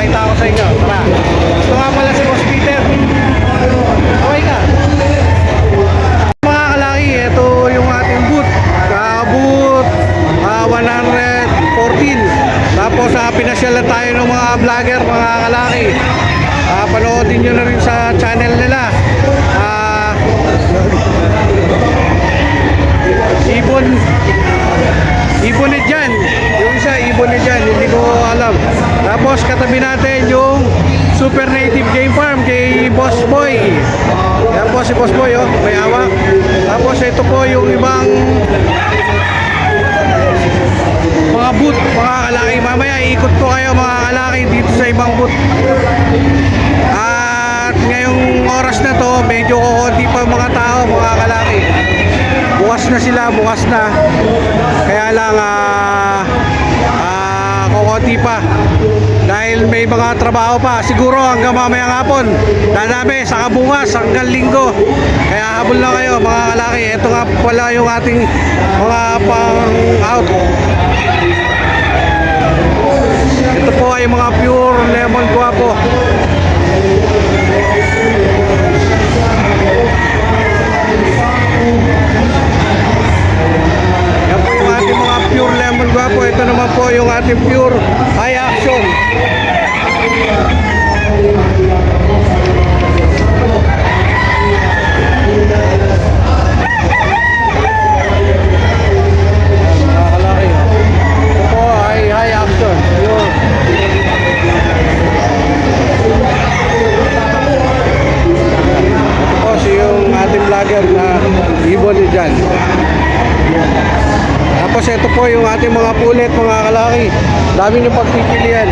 papakita ko sa inyo. Tara. Ito nga pala si Boss Peter. Okay ka. Mga kalaki, ito yung ating boot. Uh, boot ah, 114. Tapos uh, pinasyalan tayo ng mga vlogger, mga kalaki. Ah, panoodin nyo na rin sa channel nila. Ah, Ibon Ibonit dyan Ibonit dyan Hindi ko alam. Tapos katabi natin yung Super Native Game Farm Kay Boss Boy. Yan po si Boss Boy oh, May hawak Tapos ito po yung ibang Mga boot Mga kalaki. Mamaya iikot ko kayo mga kalaki Dito sa ibang boot. At ngayong oras na to Medyo kukunti pa mga tao Mga kalaki. Bukas na sila, bukas na. Kaya lang ah kukunti pa. Dahil may mga trabaho pa. Siguro hanggang mamayang hapon. Dadami sa kabukas hanggang linggo. Kaya habol na kayo mga kalaki. Ito nga pala yung ating mga pang out. Ito po ay mga pure lemon guapo. Ito naman po yung ating pure high action. Dami nyo pagpipilian. Ito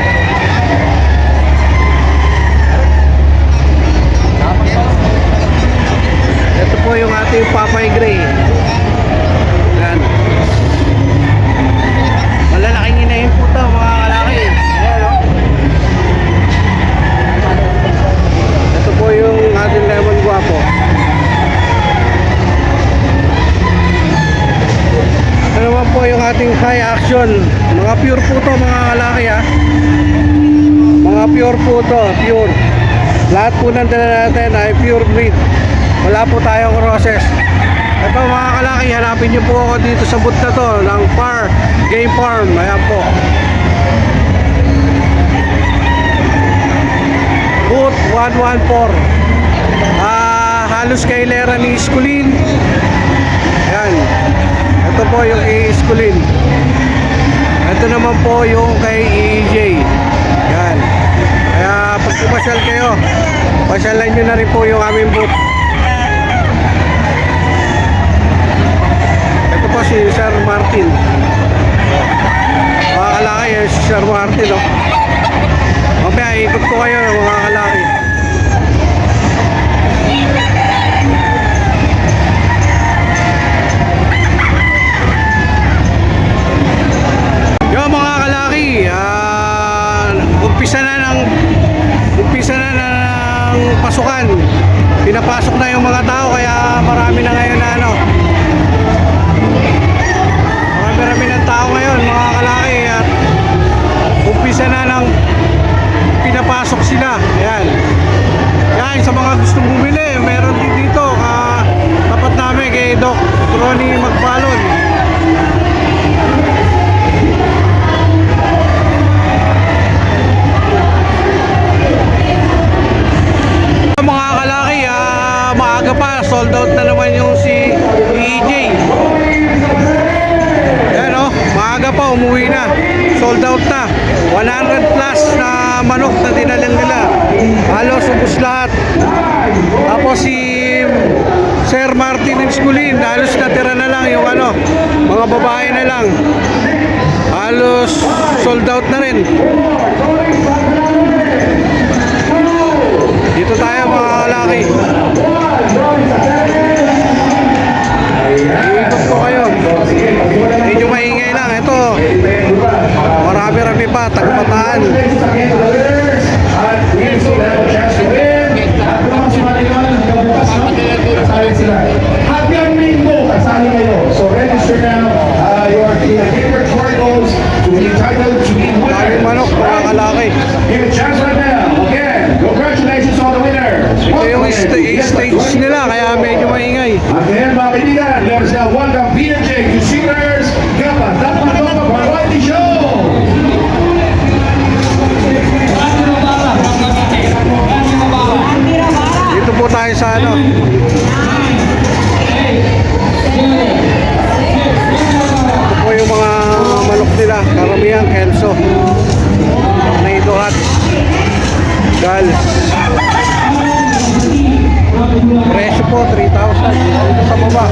ng dala natin ay pure breed. Wala po tayong roses. Ito mga kalaki, hanapin nyo po ako dito sa boot na to ng Par Game Farm. Ayan po. Boot 114. Ah, halos kailera ni Skulin. Ayan. Ito po yung i-skulin. Ito naman po yung kay EJ. Yan. Pumasyal kayo, pasyalan nyo na rin po yung aming booth. Ng pasukan. Pinapasok na yung mga tao kaya marami na ngayon na ano. Marami-rami ng tao ngayon mga kalaki at umpisa na ng pinapasok sila. Yan. Yan sa mga gustong bumili, meron din dito ah, tapat namin kay Doc Ronnie Magbalon. Sold out na naman yung si EJ. Yan o, maaga pa, umuwi na. Sold out na. 100 plus na manok na dinalang nila. Halos ubus lahat. Tapos si Sir Martin Skulin, halos natira na lang yung ano, mga babae na lang. Halos sold out na rin. Stage nila kaya medyo maingay. At ngayon mga kaibigan, there's a welcome PNJ to Singers Kappa Dapat Dapat Variety Show! Dito po tayo sa ano. Ito po yung mga manok nila. Karamihan Kelso. Naido Hut. Presyo po 3,000. Dito sa baba.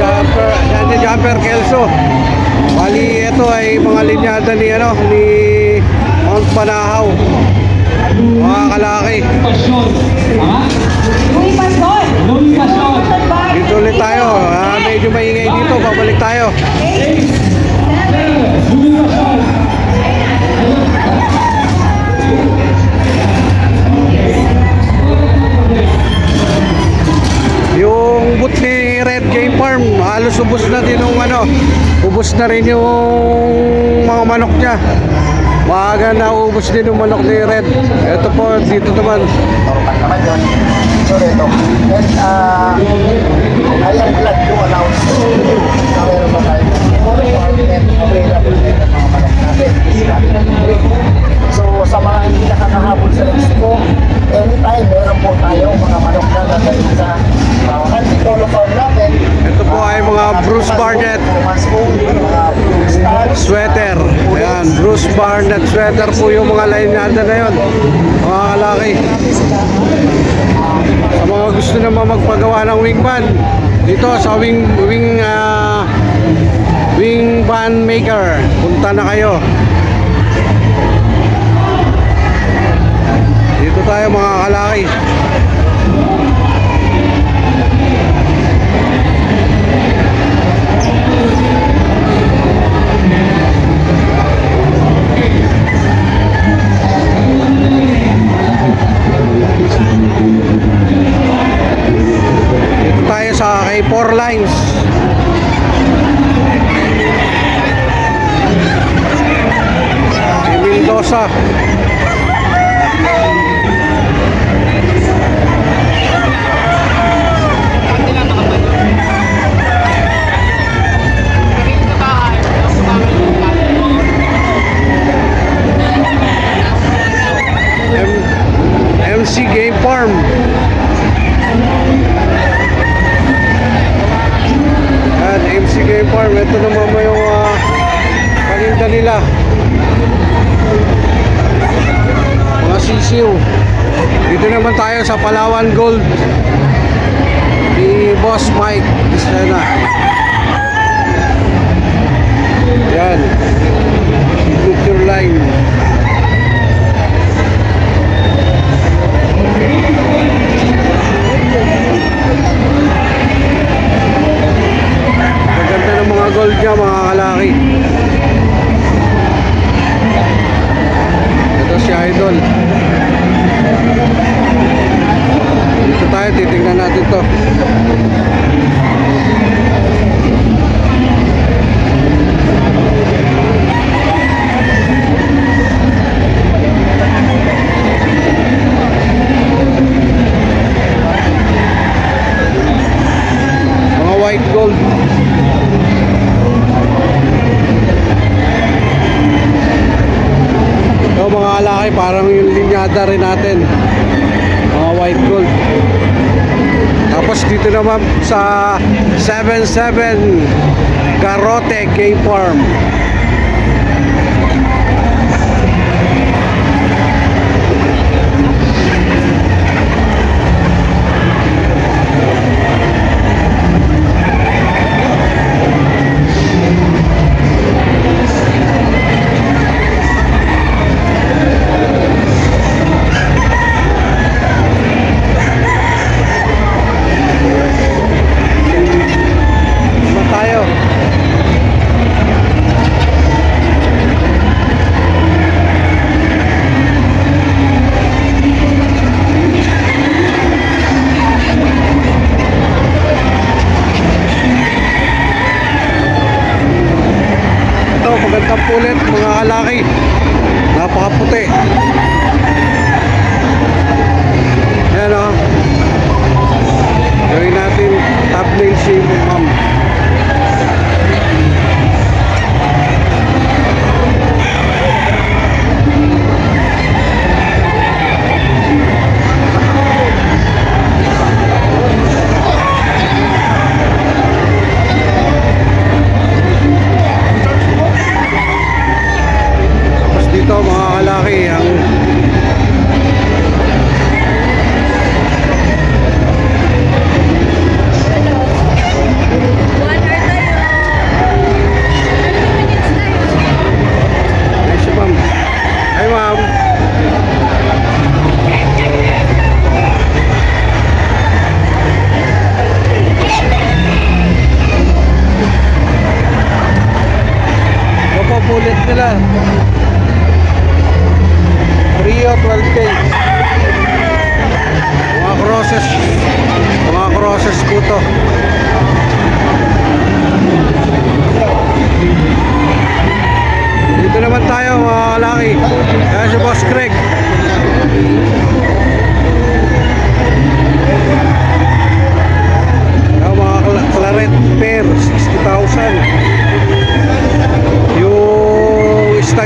Jumper, Daddy Jumper Kelso. Bali, ito ay mga linyada ni ano, ni Mount Banahaw. Mga kalaki. Ubos na din yung ano, ubos na rin yung mga manok niya. Maaga na ubos din yung manok ni Red. Ito po, dito naman. So, ito. And, uh, I am glad to announce na ba tayo full apartment available din ng mga. So, sa mga hindi nakakahabol sa Expo, anytime meron po tayo mga manok na dadalhin sa uh, Antipolo Farm natin. Ito po ay mga Bruce Barnett sweater. Ayan, Bruce Barnett sweater po yung mga line natin na yun. Mga kalaki. Sa mga gusto naman magpagawa ng wing van, dito sa wing wing ah, wing van maker, punta na kayo. Dito tayo mga kalaki. Dito naman sa 77 Garote Game Farm.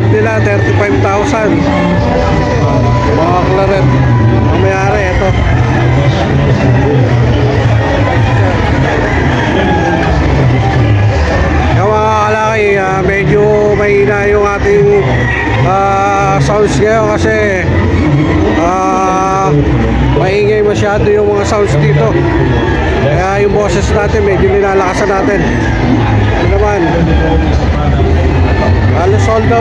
rent nila 35,000 mga klaret ang mayari ito yung mga kalaki uh, medyo mahina yung ating uh, sounds ngayon kasi uh, maingay masyado yung mga sounds dito. Kaya yung boses natin medyo nilalakasan natin. Ano naman? Na.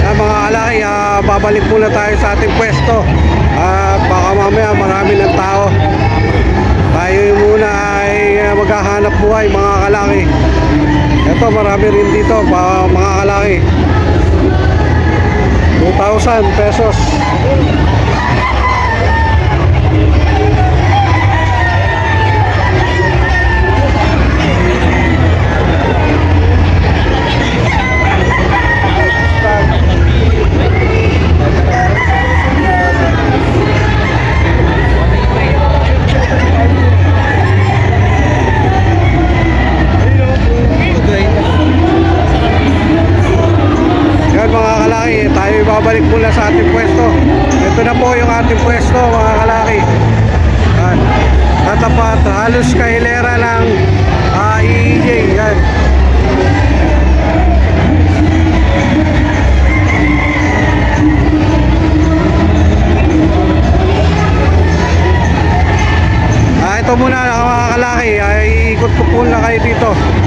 Ah, mga kalaki, ah, babalik muna tayo sa ating pwesto. At baka mamaya marami ng tao. Tayo muna ay ah, maghahanap buhay mga kalaki. Ito marami rin dito mga kalaki. 2,000 pesos. Kalaki, tayo babalik mula sa ating pwesto. Ito na po yung ating pwesto mga kalaki. Yan. Tatapat, halos kahilera ng uh, EEJ. Yan. Ah, ito muna mga kalaki, ay ikot ko po na kayo dito.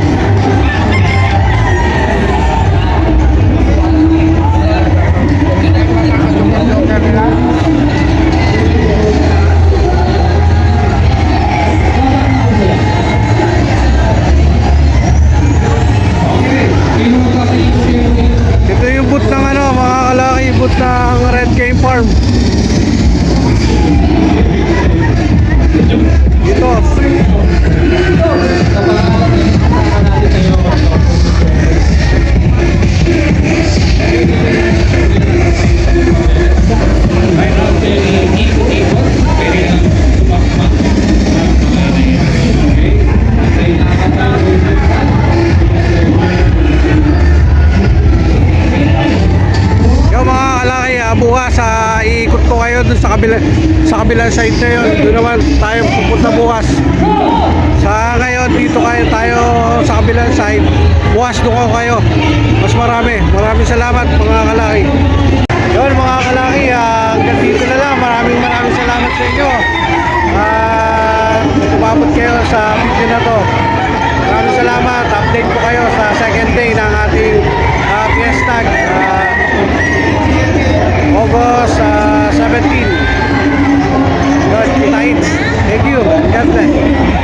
Sa yun. Doon naman tayo pupunta bukas. Sa ngayon, dito kayo tayo sa kabilang side. Bukas doon kayo. Mas marami. Maraming salamat mga kalaki. Yun mga kalaki, ah, hanggang dito na lang. Maraming maraming salamat sa inyo. Ah, umabot kayo sa video na to. Maraming salamat. Update ko kayo sa second day ng ating uh, fiesta. ah, August uh, 17. Nice thank you